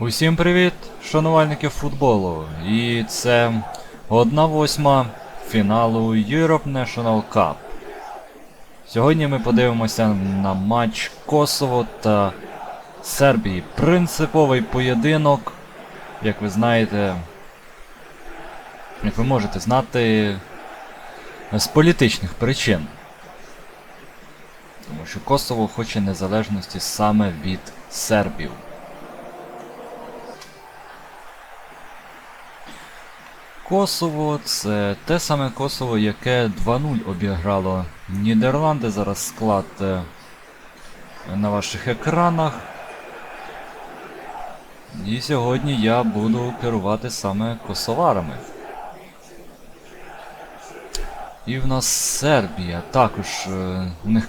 Усім привіт, шанувальники футболу. І це одна восьма фіналу Europe National Cup. Сьогодні ми подивимося на матч Косово та Сербії. Принциповий поєдинок, як ви знаєте, як ви можете знати, з політичних причин. Тому що Косово хоче незалежності саме від сербів. Косово це те саме Косово, яке 2-0 обіграло Нідерланди. Зараз склад е, на ваших екранах. І сьогодні я буду керувати саме косоварами. І в нас Сербія. Також е, у них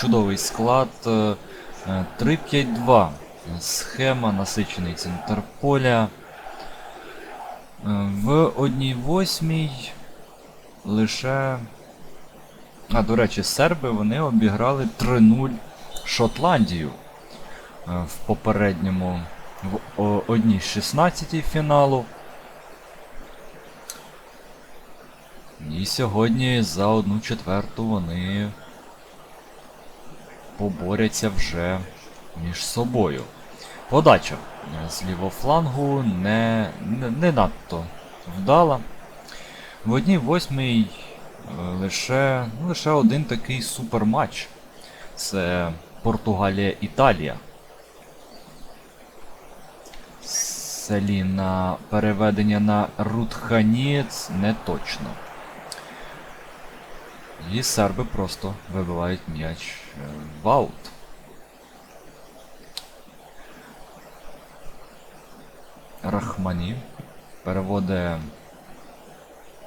чудовий склад. е, е, 3-5-2. Схема, насичений центр поля. Е, В одній восьмій лише. А, до речі, серби вони обіграли 3-0 Шотландію е, в попередньому в о- одній 16 фіналу. І сьогодні за одну четверту вони поборяться вже між собою. Подача з лівого флангу не, не, не надто вдала. В одній восьмій е, лише, ну, лише один такий суперматч. Це Португалія-Італія. Селі на переведення на Рутханіц не точно. І серби просто вибивають м'яч е, в аут. Рахмані переводить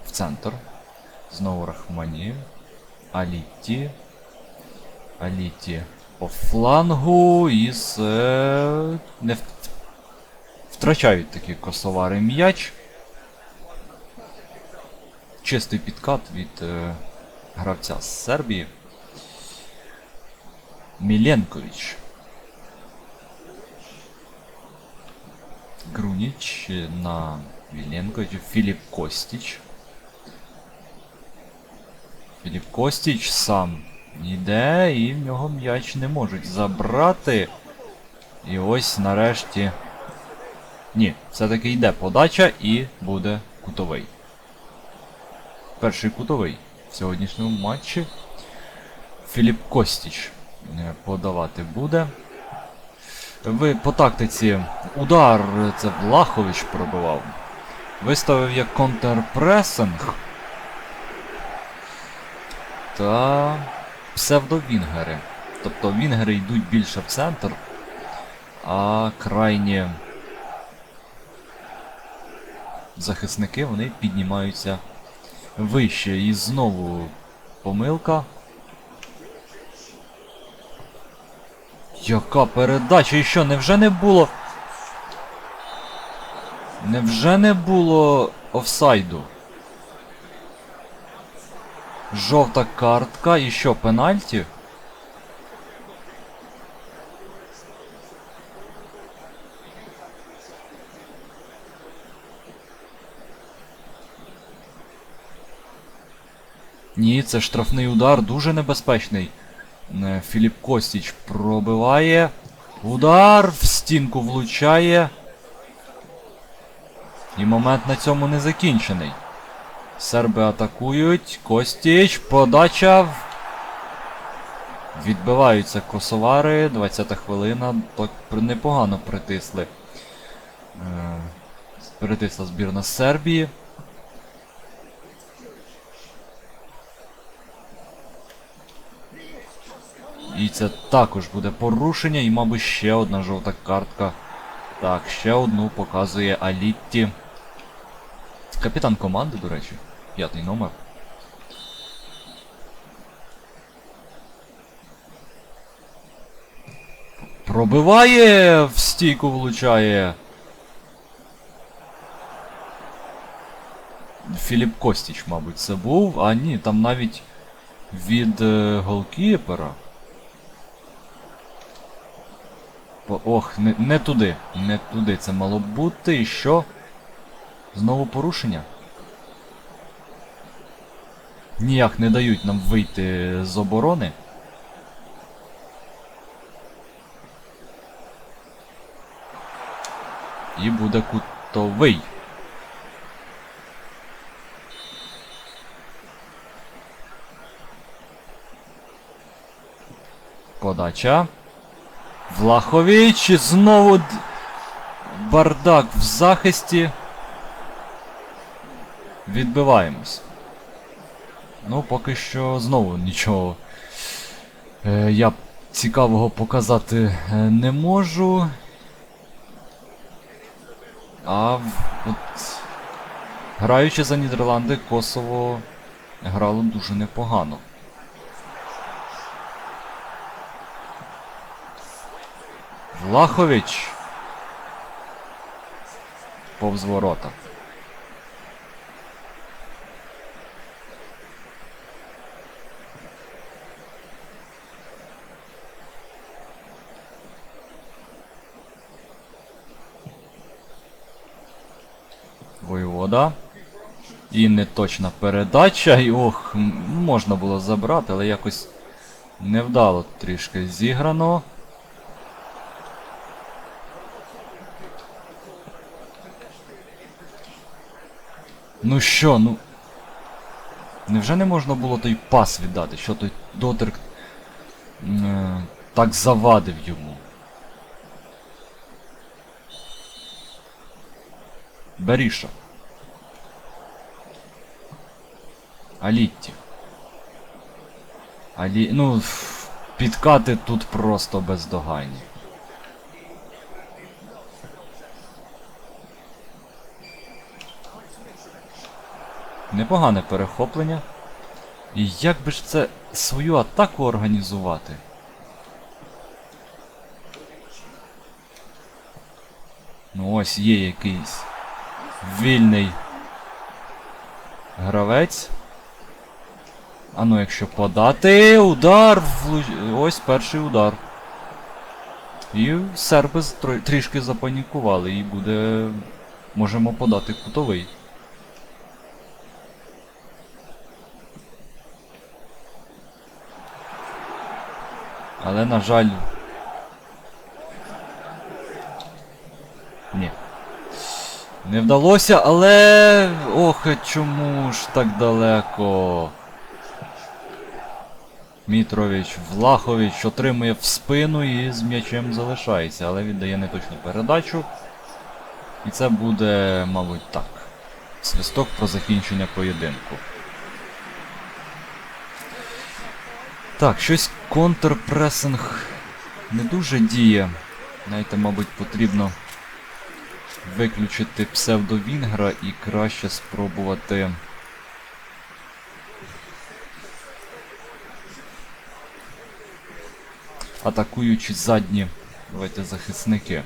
в центр. Знову Рахмані. Аліті. Аліті по флангу і з. е, Не втрачають такі косовари м'яч. Чистий підкат від е, гравця з Сербії. Міленкович. Груніч на Міленковича. Філіп Костіч. Філіп Костіч сам йде і в нього м'яч не можуть забрати. І ось нарешті. Ні, все-таки йде подача і буде кутовий. Перший кутовий в сьогоднішньому матчі. Філіп Костіч е, подавати буде. Ви по тактиці удар це Влахович пробивав. Виставив як контрпресинг. Та псевдовінгери. Тобто вінгери йдуть більше в центр, а крайні захисники вони піднімаються вище. І знову помилка. Яка передача? І що, невже не було. Невже не було офсайду? Жовта картка і що, пенальті? Ні, це штрафний удар, дуже небезпечний. Е, Філіп Костіч пробиває. Удар в стінку влучає. І момент на цьому не закінчений. Серби атакують. Костіч. Подача. Відбиваються косовари. 20 хвилина. Так непогано притисли. Е, Притисла збірна Сербії. І це також буде порушення, і, мабуть, ще одна жовта картка. Так, ще одну показує Алітті. Капітан команди, до речі. П'ятий номер. Пробиває! В стійку влучає. Філіп Костіч, мабуть, це був. А ні, там навіть від е, голкіпера. По- Ох, не, не туди. Не туди це мало бути. І що? Знову порушення? Ніяк не дають нам вийти з оборони. І буде кутовий. Подача. Влахович знову бардак в захисті. Відбиваємось. Ну, поки що знову нічого е, я цікавого показати е, не можу. А от, граючи за Нідерланди, Косово грало дуже непогано. Влахович. Повз ворота. Воєвода. І неточна передача. І ох, можна було забрати, але якось невдало трішки зіграно. Ну що, ну. Невже не можна було той пас віддати? Що той дотерк е, так завадив йому? Беріша. Алітті. Алі... Ну, підкати тут просто бездоганні. Непогане перехоплення. І як би ж це свою атаку організувати? Ну ось є якийсь вільний гравець. А ну якщо подати, удар! Ось перший удар. І серби трішки запанікували і буде. Можемо подати кутовий. Але, на жаль. Ні. Не вдалося, але. Ох, чому ж так далеко? Мітрович, Влахович отримує в спину і з м'ячем залишається, але віддає неточну передачу. І це буде, мабуть, так. Свисток про закінчення поєдинку. Так, щось контрпресинг не дуже діє. Знаєте, мабуть, потрібно виключити псевдовінгра і краще спробувати. Атакуючи задні, давайте захисники.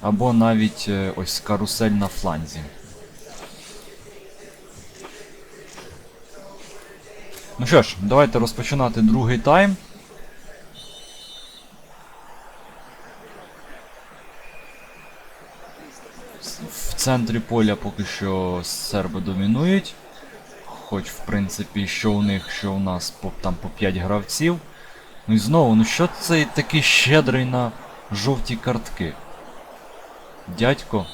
Або навіть е, ось карусель на фланзі. Ну що ж, давайте розпочинати другий тайм. В центрі поля поки що серби домінують. Хоч, в принципі, що у них, що у нас по, там по 5 гравців. Ну і знову, ну що цей такий щедрий на жовті картки? Дядько.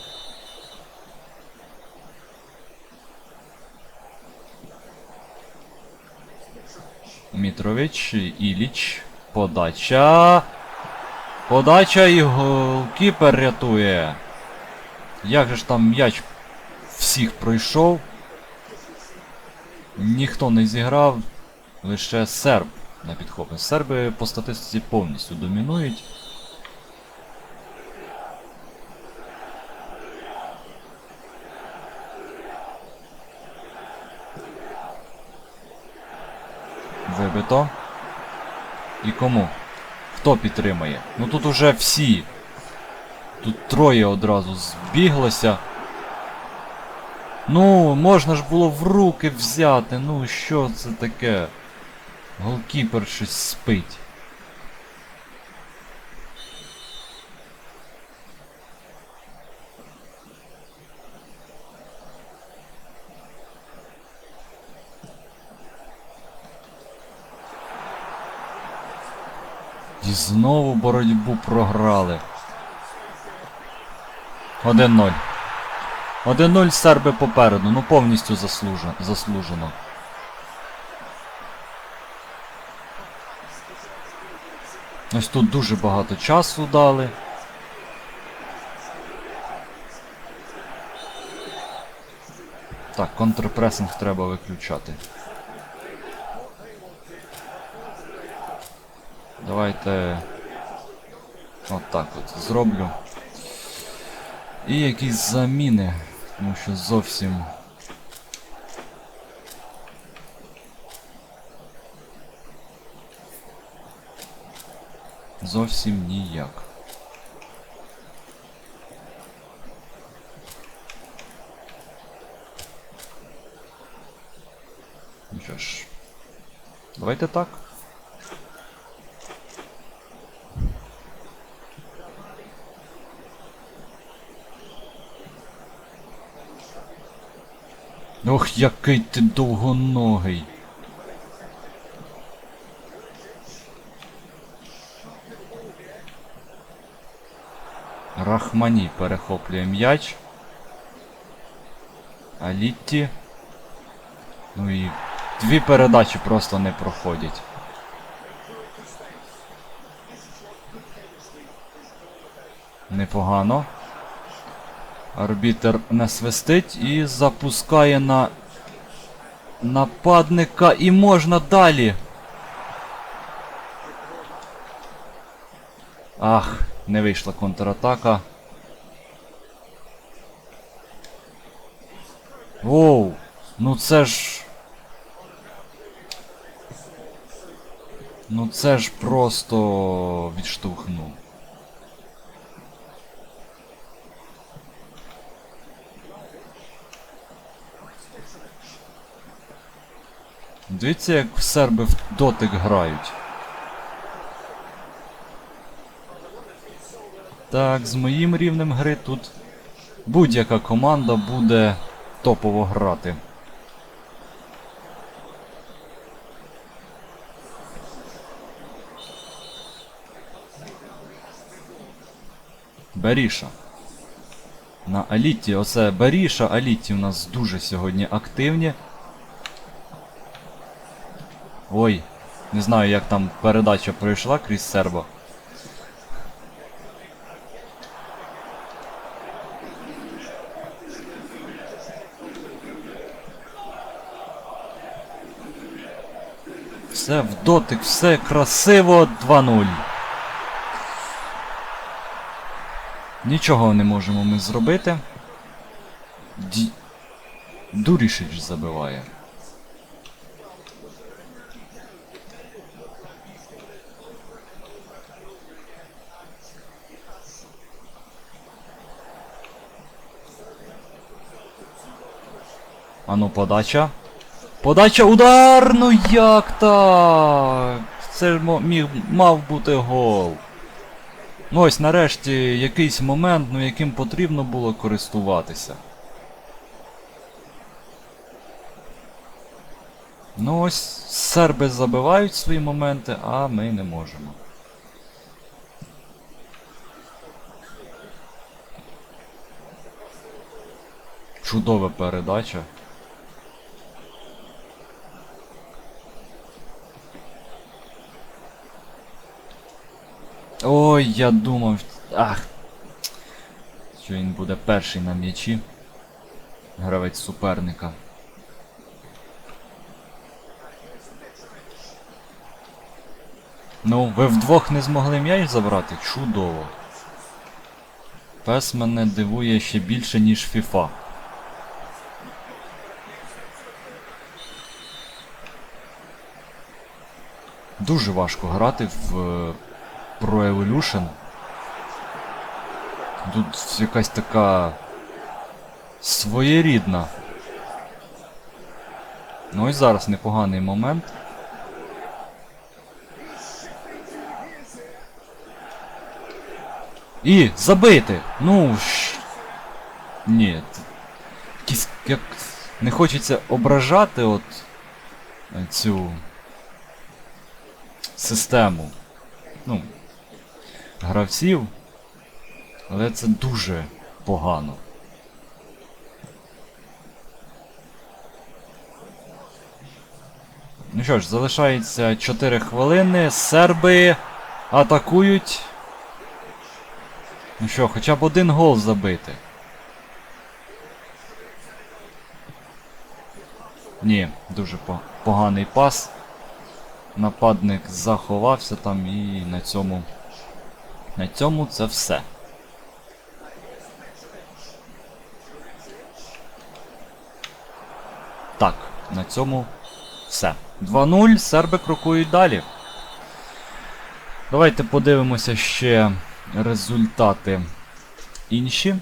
Мітрович, Іліч. Подача. Подача і голкіпер рятує. Як же ж там м'яч всіх пройшов? Ніхто не зіграв, лише серб на підхопі. Серби по статистиці повністю домінують. Вибито. І кому? Хто підтримає? Ну тут уже всі. Тут троє одразу збіглося. Ну, можна ж було в руки взяти. Ну, що це таке? Голкіпер щось спить. Знову боротьбу програли. 1-0. 1-0 серби попереду, ну повністю заслужено. Ось тут дуже багато часу дали. Так, контрпресинг треба виключати. Давайте от так от зроблю. І якісь заміни, тому що зовсім. Зовсім ніяк. Ну що ж. Давайте так. Ох, який ти довгоногий. Рахмані перехоплює м'яч. А Літті. Ну і дві передачі просто не проходять. Непогано. Арбітер не свистить і запускає на нападника і можна далі. Ах, не вийшла контратака. Воу, ну це ж. Ну це ж просто відштовхнув. Дивіться, як серби в дотик грають. Так, з моїм рівнем гри тут будь-яка команда буде топово грати. Беріша. На Аліті, оце Беріша, Аліті у нас дуже сьогодні активні. Ой, не знаю, як там передача пройшла крізь серба. Все в дотик, все красиво 2-0. Нічого не можемо ми зробити. Ді... Дурішич забиває. Ану, подача. Подача удар! Ну як так? Це ж міг мав бути гол. Ну ось нарешті якийсь момент, ну яким потрібно було користуватися. Ну ось серби забивають свої моменти, а ми не можемо. Чудова передача. Ой, я думав. Ах. Що він буде перший на м'ячі. Гравець суперника. Ну, ви вдвох не змогли м'яч забрати? Чудово. Пес мене дивує ще більше, ніж FIFA. Дуже важко грати в е, Pro Evolution. Тут якась така своєрідна. Ну і зараз непоганий момент. І забити! Ну ш... Ні. Якісь як... Не хочеться ображати от е, цю систему. Ну. Гравців. Але це дуже погано. Ну що ж, залишається 4 хвилини. Серби атакують. Ну що, хоча б один гол забити. Ні, дуже поганий пас. Нападник заховався там і на цьому. На цьому це все. Так, на цьому все. 2-0, серби крокують далі. Давайте подивимося ще результати інші.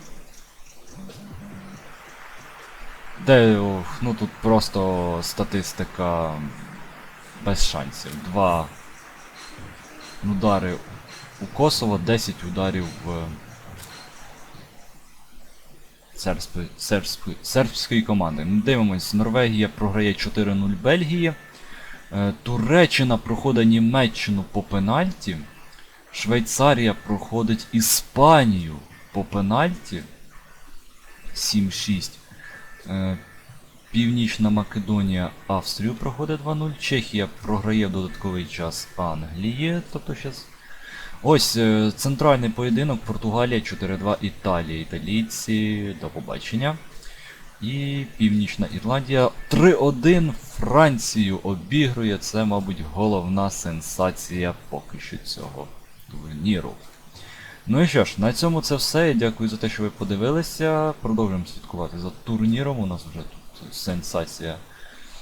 Де, ну тут просто статистика без шансів. Два удари у Косово, 10 ударів в сербської, сербської, сербської команди. Ну, дивимось, Норвегія програє 4-0 Бельгії. Е, Туреччина проходить Німеччину по пенальті. Швейцарія проходить Іспанію по пенальті. 7-6. Е, Північна Македонія Австрію проходить 2-0. Чехія програє в додатковий час Англії. Тобто щас... Ось е, центральний поєдинок Португалія 4-2 Італія. Італійці до побачення. І Північна Ірландія 3-1 Францію обігрує. Це, мабуть, головна сенсація поки що цього турніру. Ну і що ж, на цьому це все. Дякую за те, що ви подивилися. Продовжуємо слідкувати за турніром. У нас вже тут сенсація.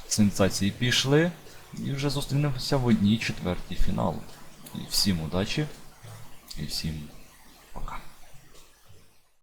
Сенсації пішли. І вже зустрінемося в одній четвертій фіналу. І всім удачі. І всім пока.